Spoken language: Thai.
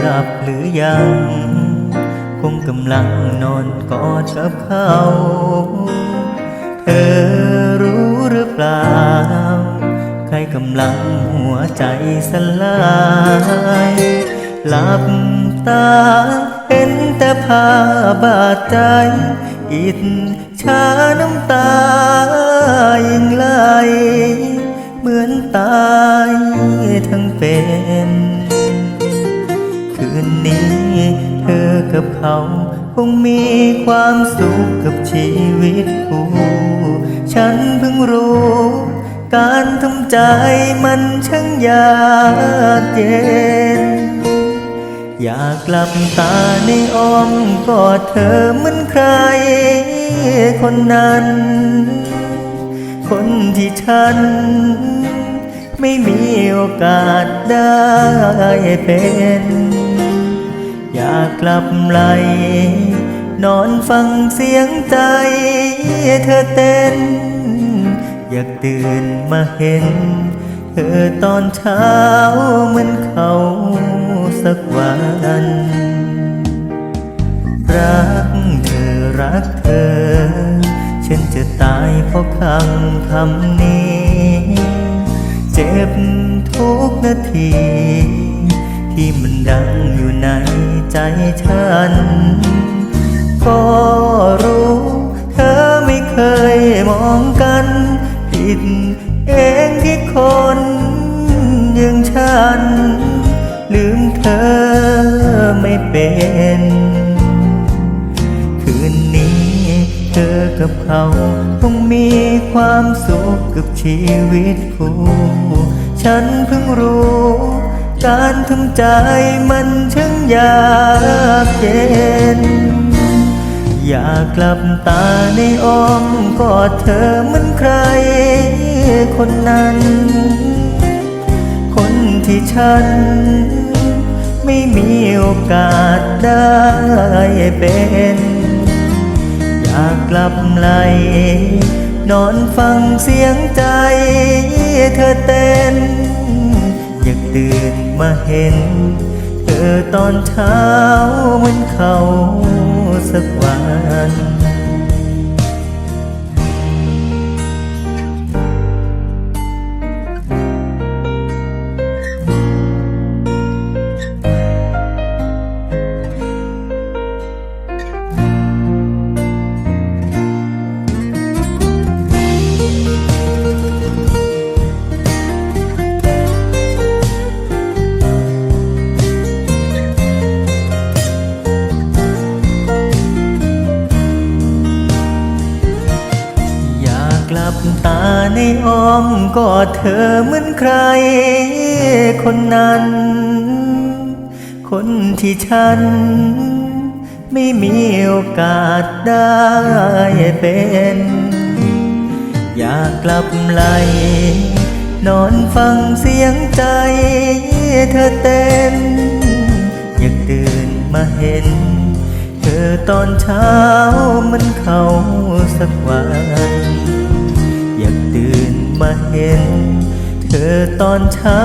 หลับหรือยัง คงกำลังนอนกอดกับเขา เธอรู้หรือเปล่า ใครกำลังหัวใจสลายหลับตาเห็นแต่ภาพบาดใจ อิดชาน้ำตา นี้ เธอกับเขาคงมีความสุขกับชีวิตคู่ฉันเพิ่งรู้ การทำใจมันช่างยากเย็น อยากกลับตาในอ้อมกอดเธอเหมือนใคร คนนั้น คนที่ฉันไม่มีโอกาสได้เป็น อยากกลับไหล นอนฟังเสียงใจเธอเต้น อยากตื่นมาเห็น เธอตอนเช้าเหมือนเขาสักวันรักเธอรักเธอ ฉันจะตายเพราะคำคำนี้ เจ็บทุกนาที ที่มันดังอยู่ในใจฉัน ก็รู้ เธอไม่เคยมองกัน ผิดเองที่คนอย่างฉัน ลืมเธอไม่เป็น คืนนี้เธอกับเขาคงมีความสุขกับชีวิตคู่ ฉันเพิ่งรู้ การทำใจมันช่างยากเย็น อยากกลับตาในอ้อมกอดเธอเหมือนใครคนนั้น คนที่ฉัน ไม่มีโอกาสได้เป็นอยากกลับไหลนอนฟังเสียงใจเธอเต้น ตื่นมาเห็น เธอตอนเช้าเหมือนเขาสักวัน ตาในอ้อมกอดเธอเหมือนใคร คนนั้น คนที่ฉัน ไม่มีโอกาสได้เป็นอยากกลับไหล นอนฟังเสียงใจเธอเต้น อยากตื่นมาเห็น เธอตอนเช้ามันเขาสักวัน มาเห็น เธอตอนเช้า